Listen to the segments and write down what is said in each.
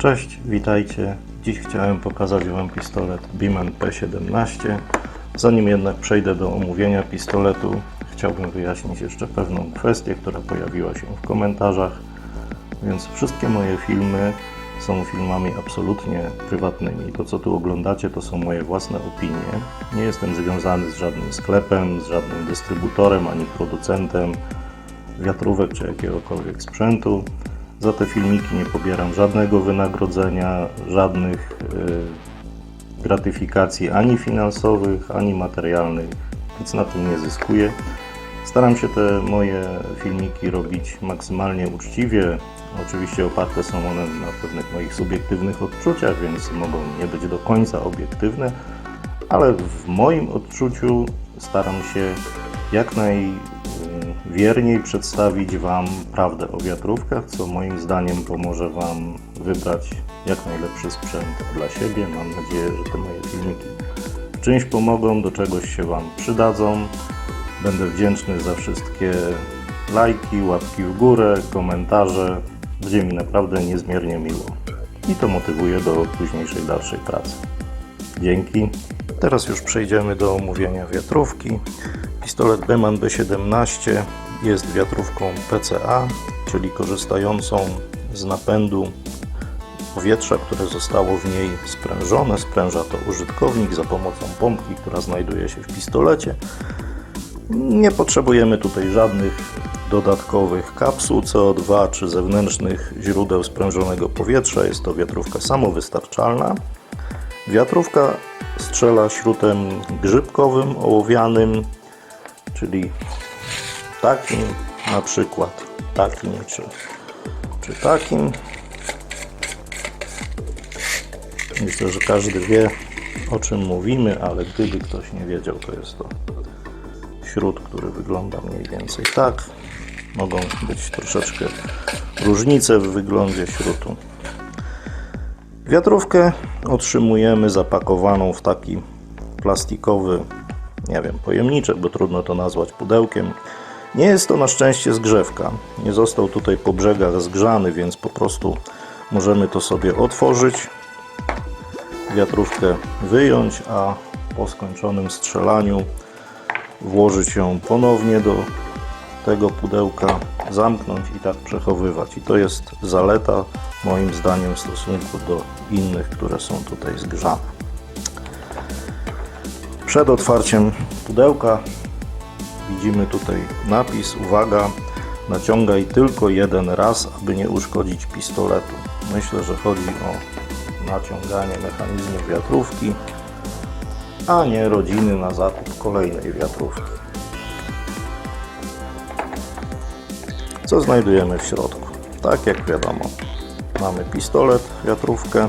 Cześć, witajcie. Dziś chciałem pokazać Wam pistolet Beeman P17. Zanim jednak przejdę do omówienia pistoletu, chciałbym wyjaśnić jeszcze pewną kwestię, która pojawiła się w komentarzach. Więc wszystkie moje filmy są filmami absolutnie prywatnymi. To, co tu oglądacie, to są moje własne opinie. Nie jestem związany z żadnym sklepem, z żadnym dystrybutorem ani producentem wiatrówek czy jakiegokolwiek sprzętu. Za te filmiki nie pobieram żadnego wynagrodzenia, żadnych y, gratyfikacji ani finansowych, ani materialnych, nic na tym nie zyskuję. Staram się te moje filmiki robić maksymalnie uczciwie. Oczywiście oparte są one na pewnych moich subiektywnych odczuciach, więc mogą nie być do końca obiektywne, ale w moim odczuciu staram się jak najwierniej przedstawić Wam prawdę o wiatrówkach, co moim zdaniem pomoże Wam wybrać jak najlepszy sprzęt dla siebie. Mam nadzieję, że te moje filmiki czymś pomogą, do czegoś się Wam przydadzą. Będę wdzięczny za wszystkie lajki, łapki w górę, komentarze. Będzie mi naprawdę niezmiernie miło. I to motywuje do późniejszej dalszej pracy. Dzięki. Teraz już przejdziemy do omówienia wiatrówki. Pistolet Beman B17 jest wiatrówką PCA, czyli korzystającą z napędu powietrza, które zostało w niej sprężone. Spręża to użytkownik za pomocą pompki, która znajduje się w pistolecie. Nie potrzebujemy tutaj żadnych dodatkowych kapsuł CO2 czy zewnętrznych źródeł sprężonego powietrza. Jest to wiatrówka samowystarczalna. Wiatrówka strzela śrutem grzybkowym, ołowianym, czyli takim na przykład, takim czy, czy takim. Myślę, że każdy wie o czym mówimy, ale gdyby ktoś nie wiedział, to jest to śród, który wygląda mniej więcej tak. Mogą być troszeczkę różnice w wyglądzie śrutu. Wiatrówkę otrzymujemy zapakowaną w taki plastikowy, nie wiem, pojemniczek, bo trudno to nazwać pudełkiem. Nie jest to na szczęście zgrzewka. Nie został tutaj po brzegach zgrzany, więc po prostu możemy to sobie otworzyć, wiatrówkę wyjąć, a po skończonym strzelaniu włożyć ją ponownie do tego pudełka, zamknąć i tak przechowywać. I to jest zaleta moim zdaniem w stosunku do innych, które są tutaj zgrzane. Przed otwarciem pudełka widzimy tutaj napis, uwaga, naciągaj tylko jeden raz, aby nie uszkodzić pistoletu. Myślę, że chodzi o naciąganie mechanizmu wiatrówki, a nie rodziny na zakup kolejnej wiatrówki. Co znajdujemy w środku? Tak jak wiadomo, mamy pistolet, wiatrówkę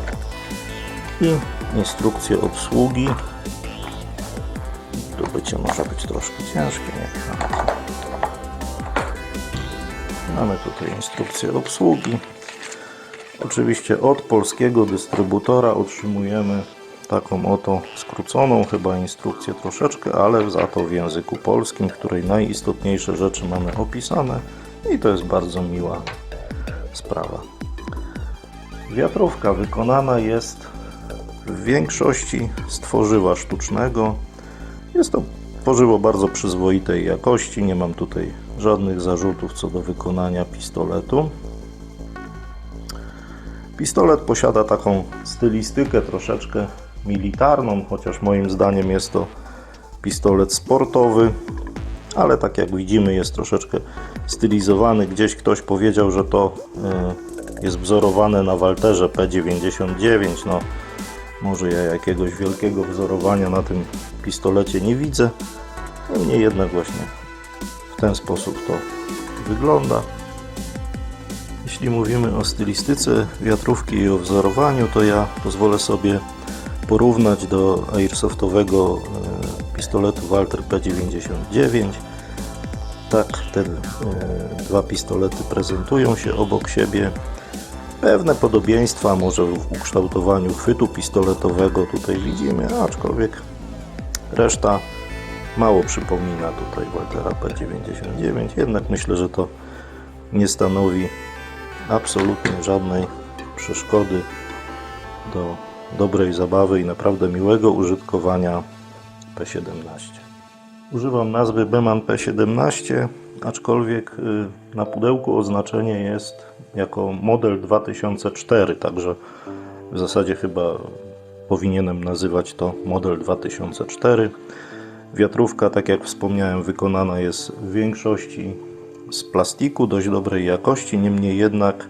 i instrukcję obsługi. Dobycie może być troszkę ciężkie. Mamy tutaj instrukcję obsługi. Oczywiście od polskiego dystrybutora otrzymujemy taką oto skróconą chyba instrukcję troszeczkę, ale za to w języku polskim, w której najistotniejsze rzeczy mamy opisane i to jest bardzo miła sprawa. Wiatrówka wykonana jest w większości z tworzywa sztucznego. Jest to tworzywo bardzo przyzwoitej jakości, nie mam tutaj żadnych zarzutów co do wykonania pistoletu. Pistolet posiada taką stylistykę troszeczkę militarną, chociaż moim zdaniem jest to pistolet sportowy, ale tak jak widzimy jest troszeczkę stylizowany. Gdzieś ktoś powiedział, że to y, jest wzorowane na Walterze P99. No, może ja jakiegoś wielkiego wzorowania na tym pistolecie nie widzę. Niemniej jednak właśnie w ten sposób to wygląda. Jeśli mówimy o stylistyce wiatrówki i o wzorowaniu, to ja pozwolę sobie porównać do airsoftowego e, pistoletu Walter P99. Tak te e, dwa pistolety prezentują się obok siebie. Pewne podobieństwa może w ukształtowaniu chwytu pistoletowego tutaj widzimy, aczkolwiek reszta mało przypomina tutaj Waltera P99. Jednak myślę, że to nie stanowi absolutnie żadnej przeszkody do dobrej zabawy i naprawdę miłego użytkowania P17. Używam nazwy Beman P17, aczkolwiek y, na pudełku oznaczenie jest jako model 2004, także w zasadzie chyba powinienem nazywać to model 2004. Wiatrówka, tak jak wspomniałem, wykonana jest w większości z plastiku dość dobrej jakości, niemniej jednak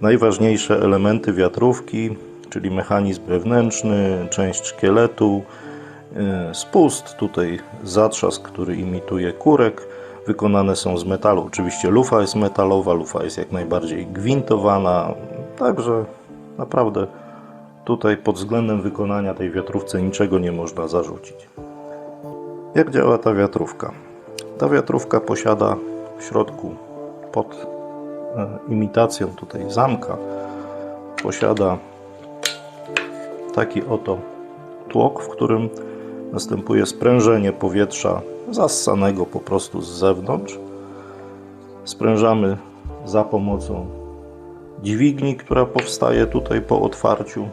najważniejsze elementy wiatrówki, czyli mechanizm wewnętrzny, część szkieletu, yy, spust, tutaj zatrzask, który imituje kurek, wykonane są z metalu. Oczywiście lufa jest metalowa, lufa jest jak najbardziej gwintowana, także naprawdę tutaj pod względem wykonania tej wiatrówce niczego nie można zarzucić. Jak działa ta wiatrówka? Ta wiatrówka posiada w środku pod e, imitacją tutaj zamka posiada taki oto tłok, w którym następuje sprężenie powietrza zassanego po prostu z zewnątrz. Sprężamy za pomocą dźwigni, która powstaje tutaj po otwarciu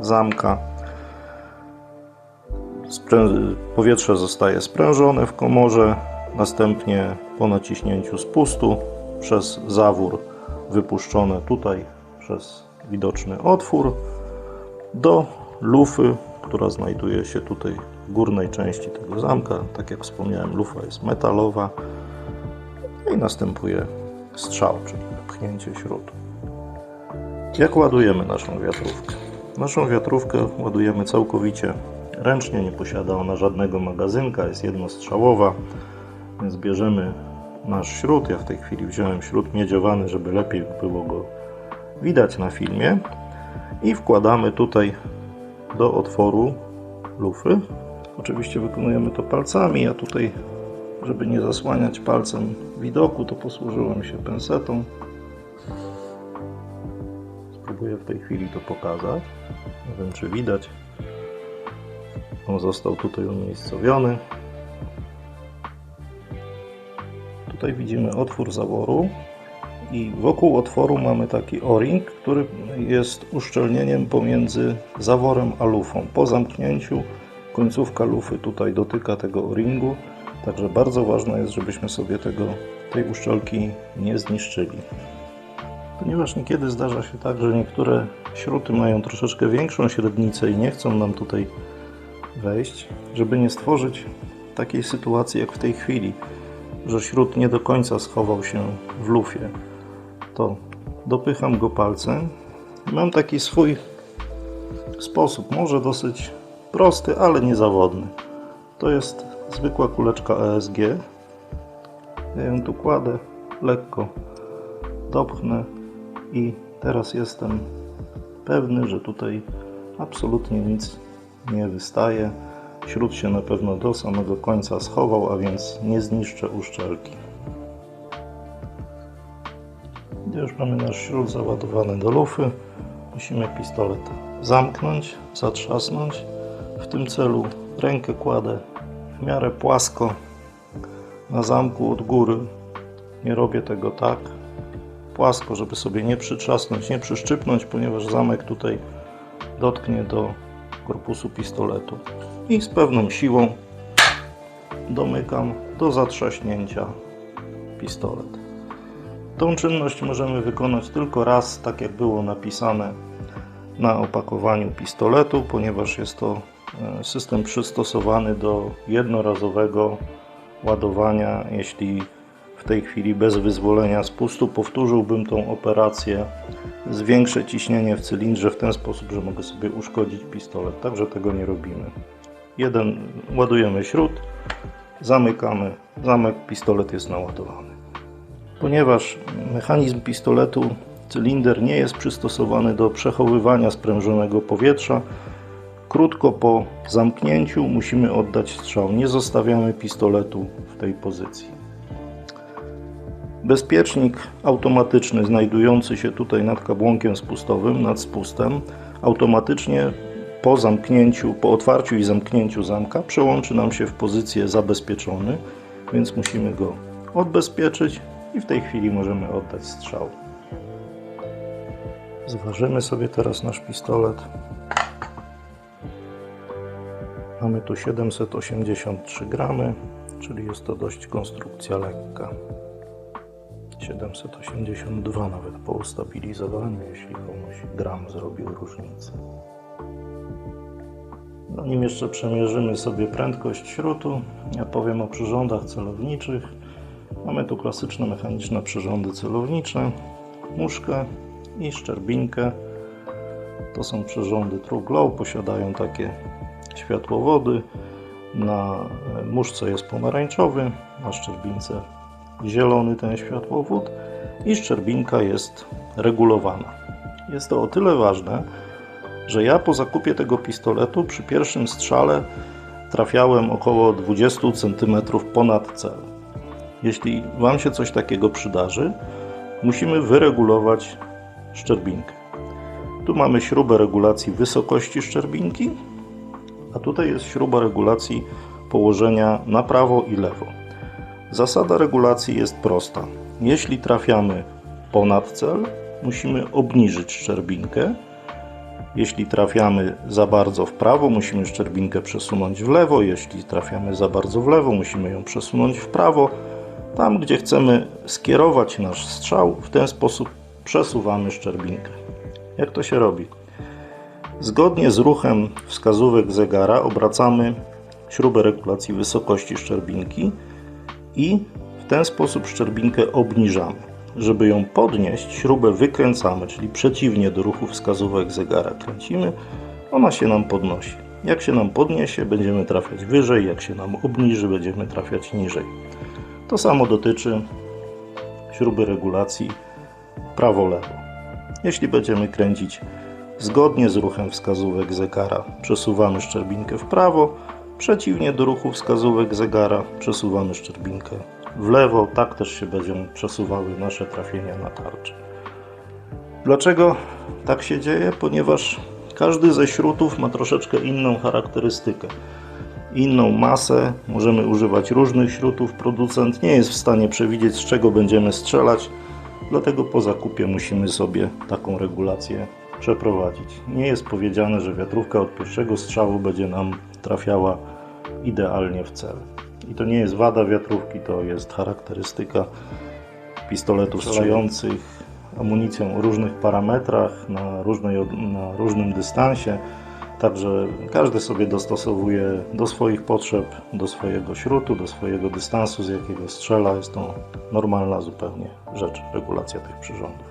zamka. Sprę- powietrze zostaje sprężone w komorze, następnie po naciśnięciu spustu przez zawór wypuszczone tutaj przez widoczny otwór do lufy, która znajduje się tutaj w górnej części tego zamka. Tak jak wspomniałem, lufa jest metalowa i następuje strzał, czyli pchnięcie śrutu. Jak ładujemy naszą wiatrówkę? Naszą wiatrówkę ładujemy całkowicie ręcznie, nie posiada ona żadnego magazynka, jest jednostrzałowa, więc bierzemy nasz śrut. Ja w tej chwili wziąłem śrut miedziowany, żeby lepiej było go widać na filmie i wkładamy tutaj do otworu lufy. Oczywiście wykonujemy to palcami, ja tutaj, żeby nie zasłaniać palcem widoku, to posłużyłem się pensetą. Spróbuję w tej chwili to pokazać. Nie wiem, czy widać. On został tutaj umiejscowiony. Tutaj widzimy otwór zaworu i wokół otworu mamy taki o-ring, który jest uszczelnieniem pomiędzy zaworem a lufą. Po zamknięciu końcówka lufy tutaj dotyka tego o-ringu, także bardzo ważne jest, żebyśmy sobie tego, tej uszczelki nie zniszczyli. Ponieważ niekiedy zdarza się tak, że niektóre śruty mają troszeczkę większą średnicę i nie chcą nam tutaj wejść, żeby nie stworzyć takiej sytuacji jak w tej chwili, że śrut nie do końca schował się w lufie, to dopycham go palcem. Mam taki swój sposób, może dosyć prosty, ale niezawodny. To jest zwykła kuleczka ESG. Ja ją tu kładę, lekko dopchnę i teraz jestem pewny, że tutaj absolutnie nic nie wystaje. Śród się na pewno do samego końca schował, a więc nie zniszczę uszczelki. Już mamy nasz śród załadowany do lufy, musimy pistolet zamknąć, zatrzasnąć. W tym celu rękę kładę w miarę płasko na zamku od góry. Nie robię tego tak płasko, żeby sobie nie przytrzasnąć, nie przyszczypnąć, ponieważ zamek tutaj dotknie do korpusu pistoletu. I z pewną siłą domykam do zatrzaśnięcia pistolet. Tą czynność możemy wykonać tylko raz, tak jak było napisane na opakowaniu pistoletu, ponieważ jest to e, system przystosowany do jednorazowego ładowania. Jeśli w tej chwili bez wyzwolenia spustu powtórzyłbym tą operację, zwiększę ciśnienie w cylindrze w ten sposób, że mogę sobie uszkodzić pistolet. Także tego nie robimy. Jeden ładujemy śrut, zamykamy zamek, pistolet jest naładowany. Ponieważ mechanizm pistoletu, cylinder nie jest przystosowany do przechowywania sprężonego powietrza, krótko po zamknięciu musimy oddać strzał. Nie zostawiamy pistoletu w tej pozycji. Bezpiecznik automatyczny znajdujący się tutaj nad kabłonkiem spustowym, nad spustem, automatycznie po zamknięciu, po otwarciu i zamknięciu zamka przełączy nam się w pozycję zabezpieczony, więc musimy go odbezpieczyć i w tej chwili możemy oddać strzał. Zważymy sobie teraz nasz pistolet. Mamy tu 783 gramy, czyli jest to dość konstrukcja lekka. 782 nawet po ustabilizowaniu, jeśli komuś gram zrobił różnicę. Zanim jeszcze przemierzymy sobie prędkość śrutu, ja powiem o przyrządach celowniczych. Mamy tu klasyczne mechaniczne przyrządy celownicze, muszkę i szczerbinkę. To są przyrządy True Glow, posiadają takie światłowody. Na muszce jest pomarańczowy, na szczerbince zielony ten światłowód i szczerbinka jest regulowana. Jest to o tyle ważne, że ja po zakupie tego pistoletu przy pierwszym strzale trafiałem około 20 cm ponad cel. Jeśli Wam się coś takiego przydarzy, musimy wyregulować szczerbinkę. Tu mamy śrubę regulacji wysokości szczerbinki, a tutaj jest śruba regulacji położenia na prawo i lewo. Zasada regulacji jest prosta. Jeśli trafiamy ponad cel, musimy obniżyć szczerbinkę. Jeśli trafiamy za bardzo w prawo, musimy szczerbinkę przesunąć w lewo. Jeśli trafiamy za bardzo w lewo, musimy ją przesunąć w prawo. Tam, gdzie chcemy skierować nasz strzał, w ten sposób przesuwamy szczerbinkę. Jak to się robi? Zgodnie z ruchem wskazówek zegara obracamy śrubę regulacji wysokości szczerbinki i w ten sposób szczerbinkę obniżamy. Żeby ją podnieść, śrubę wykręcamy, czyli przeciwnie do ruchu wskazówek zegara kręcimy, ona się nam podnosi. Jak się nam podniesie, będziemy trafiać wyżej, jak się nam obniży, będziemy trafiać niżej. To samo dotyczy śruby regulacji prawo-lewo. Jeśli będziemy kręcić zgodnie z ruchem wskazówek zegara, przesuwamy szczerbinkę w prawo, przeciwnie do ruchu wskazówek zegara, przesuwamy szczerbinkę w lewo. Tak też się będą przesuwały nasze trafienia na tarczę. Dlaczego tak się dzieje? Ponieważ każdy ze śrutów ma troszeczkę inną charakterystykę inną masę, możemy używać różnych śrutów. Producent nie jest w stanie przewidzieć, z czego będziemy strzelać, dlatego po zakupie musimy sobie taką regulację przeprowadzić. Nie jest powiedziane, że wiatrówka od pierwszego strzału będzie nam trafiała idealnie w cel. I to nie jest wada wiatrówki, to jest charakterystyka pistoletów strzelających amunicją o różnych parametrach, na, różnej, na różnym dystansie. Także każdy sobie dostosowuje do swoich potrzeb, do swojego śrutu, do swojego dystansu, z jakiego strzela. Jest to normalna zupełnie rzecz, regulacja tych przyrządów.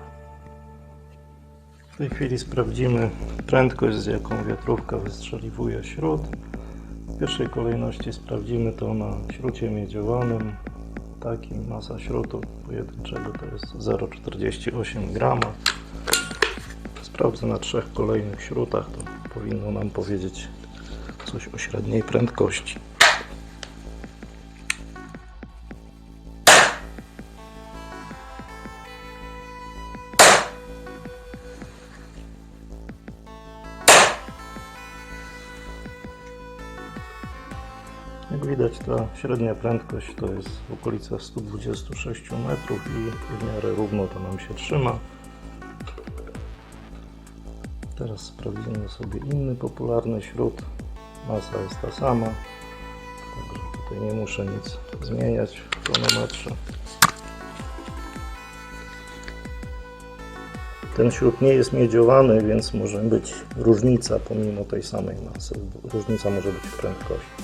W tej chwili sprawdzimy prędkość, z jaką wiatrówka wystrzeliwuje śrut. W pierwszej kolejności sprawdzimy to na śrucie miedziowanym. Takim masa śrutu pojedynczego to jest 0,48 grama. Sprawdzę na trzech kolejnych śrutach, to powinno nam powiedzieć coś o średniej prędkości. Jak widać ta średnia prędkość to jest w okolicach 126 metrów i w miarę równo to nam się trzyma. Teraz sprawdzimy sobie inny popularny śrut. Masa jest ta sama. Także tutaj nie muszę nic zmieniać w tonometrze. Ten śrut nie jest miedziowany, więc może być różnica pomimo tej samej masy. Różnica może być w prędkości.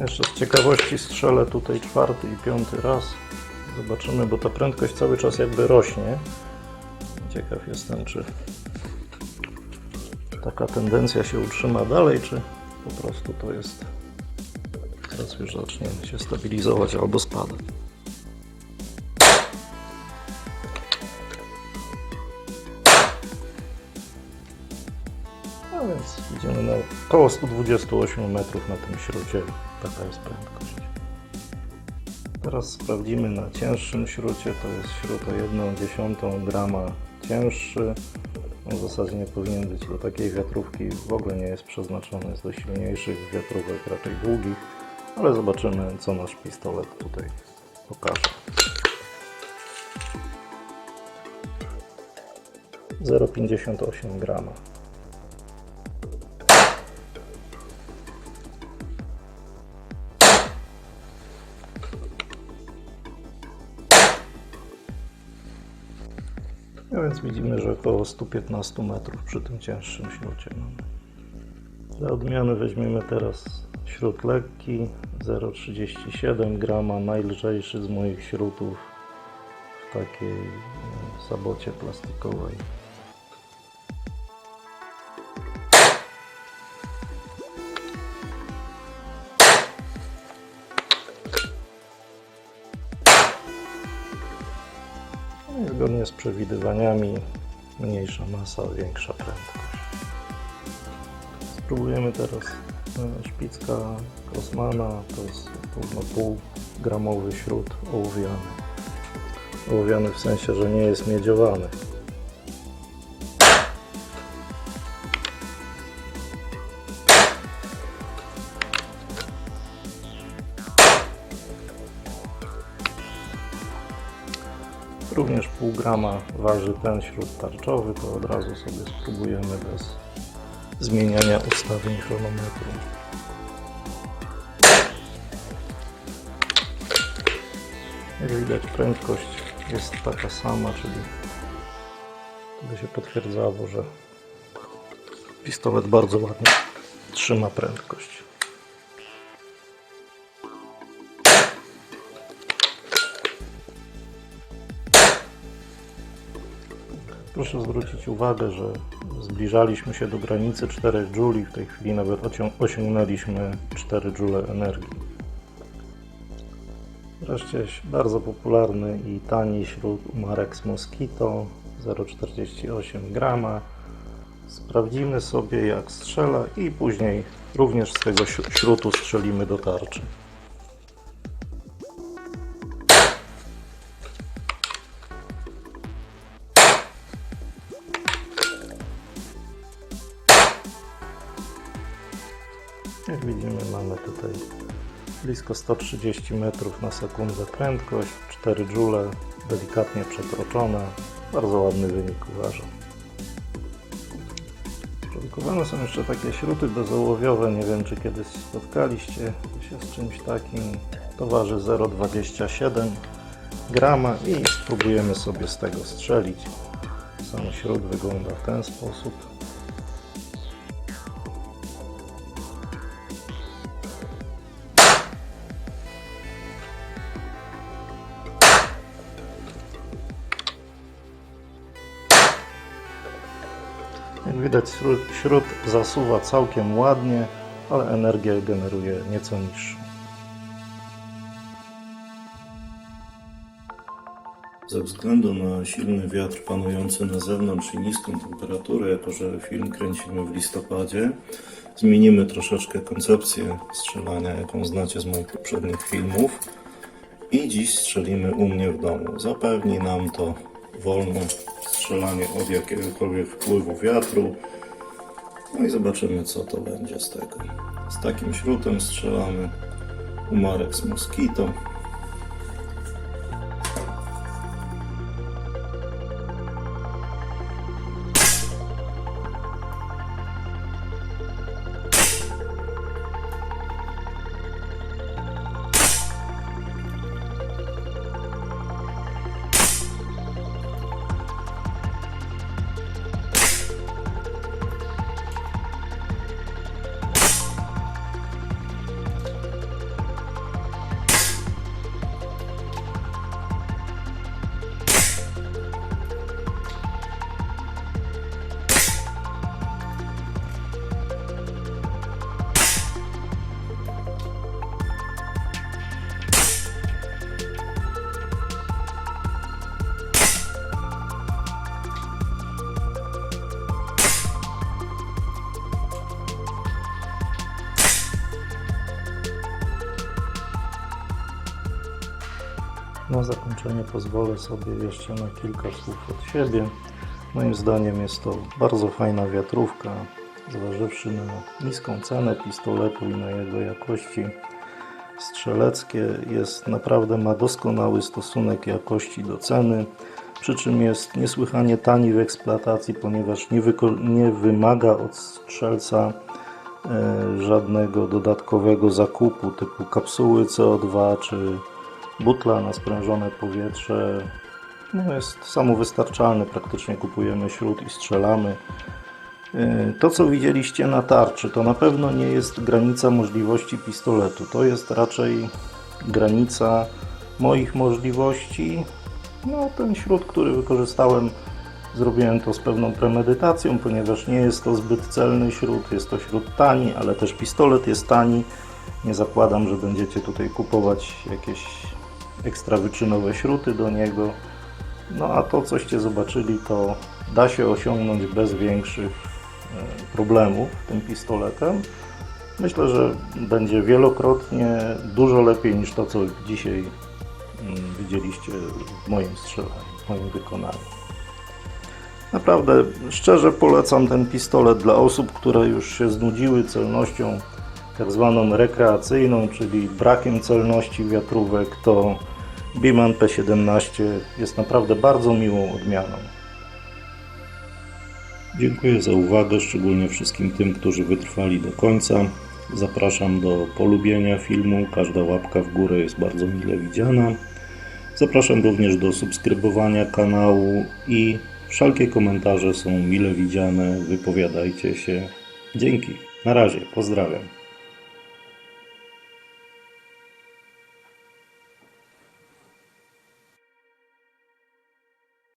Jeszcze z ciekawości strzelę tutaj czwarty i piąty raz. Zobaczymy, bo ta prędkość cały czas jakby rośnie. Ciekaw jestem, czy taka tendencja się utrzyma dalej, czy po prostu to jest teraz już zacznie się stabilizować albo spadać. Około 128 metrów na tym śrucie. Taka jest prędkość. Teraz sprawdzimy na cięższym śrucie. To jest śrut o 1 dziesiątą grama cięższy. On w zasadzie nie powinien być do takiej wiatrówki, w ogóle nie jest przeznaczony, jest do silniejszych wiatrówek, raczej długich, ale zobaczymy co nasz pistolet tutaj pokaże. 0,58 grama. Więc widzimy, że około 115 metrów przy tym cięższym śrucie mamy. Dla odmiany weźmiemy teraz śrut lekki 0,37 grama, najlżejszy z moich śrutów w takiej e, sabocie plastikowej. Z przewidywaniami mniejsza masa, większa prędkość. Spróbujemy teraz e, szpicka Grossmana, to jest równo pół gramowy śrut ołowiany. Ołowiany w sensie, że nie jest miedziowany. Również pół grama waży ten śrut tarczowy, to od razu sobie spróbujemy bez zmieniania ustawień chronometru. Jak widać prędkość jest taka sama, czyli by się potwierdzało, że pistolet bardzo ładnie trzyma prędkość. Proszę zwrócić uwagę, że zbliżaliśmy się do granicy 4 Joule, w tej chwili nawet osią- osiągnęliśmy 4 Joule energii. Wreszcie bardzo popularny i tani śrut Umarex Mosquito 0,48 grama. Sprawdzimy sobie jak strzela i później również z tego śru- śrutu strzelimy do tarczy. Blisko 130 metrów na sekundę prędkość, 4 joule, delikatnie przekroczone. Bardzo ładny wynik uważam. Produkowane są jeszcze takie śruty bezołowiowe, nie wiem czy kiedyś spotkaliście się z czymś takim. To waży 0,27 grama i spróbujemy sobie z tego strzelić. Sam śrut wygląda w ten sposób. Śrut zasuwa całkiem ładnie, ale energię generuje nieco niższą. Ze względu na silny wiatr panujący na zewnątrz i niską temperaturę, jako że film kręcimy w listopadzie, zmienimy troszeczkę koncepcję strzelania, jaką znacie z moich poprzednich filmów. I dziś strzelimy u mnie w domu. Zapewni nam to wolne strzelanie od jakiegokolwiek wpływu wiatru. No i zobaczymy, co to będzie z tego. Z takim śrutem strzelamy Umarex Mosquito. Na zakończenie pozwolę sobie jeszcze na kilka słów od siebie. Moim zdaniem jest to bardzo fajna wiatrówka, zważywszy na niską cenę pistoletu i na jego jakości strzeleckie. Jest naprawdę ma doskonały stosunek jakości do ceny, przy czym jest niesłychanie tani w eksploatacji, ponieważ nie, nie wymaga od strzelca e, żadnego dodatkowego zakupu typu kapsuły CO2 czy butla na sprężone powietrze. No jest samowystarczalny, praktycznie kupujemy śrut i strzelamy. Yy, To, co widzieliście na tarczy, to na pewno nie jest granica możliwości pistoletu. To jest raczej granica moich możliwości. No, ten śrut, który wykorzystałem, zrobiłem to z pewną premedytacją, ponieważ nie jest to zbyt celny śrut. Jest to śrut tani, ale też pistolet jest tani. Nie zakładam, że będziecie tutaj kupować jakieś ekstra wyczynowe śruty do niego. No a to, coście zobaczyli, to da się osiągnąć bez większych e, problemów tym pistoletem. Myślę, że będzie wielokrotnie dużo lepiej niż to, co dzisiaj mm, widzieliście w moim strzelaniu, w moim wykonaniu. Naprawdę szczerze polecam ten pistolet dla osób, które już się znudziły celnością tak zwaną rekreacyjną, czyli brakiem celności wiatrówek, to Biman P17 jest naprawdę bardzo miłą odmianą. Dziękuję za uwagę, szczególnie wszystkim tym, którzy wytrwali do końca. Zapraszam do polubienia filmu, każda łapka w górę jest bardzo mile widziana. Zapraszam również do subskrybowania kanału i wszelkie komentarze są mile widziane, wypowiadajcie się. Dzięki, na razie, pozdrawiam.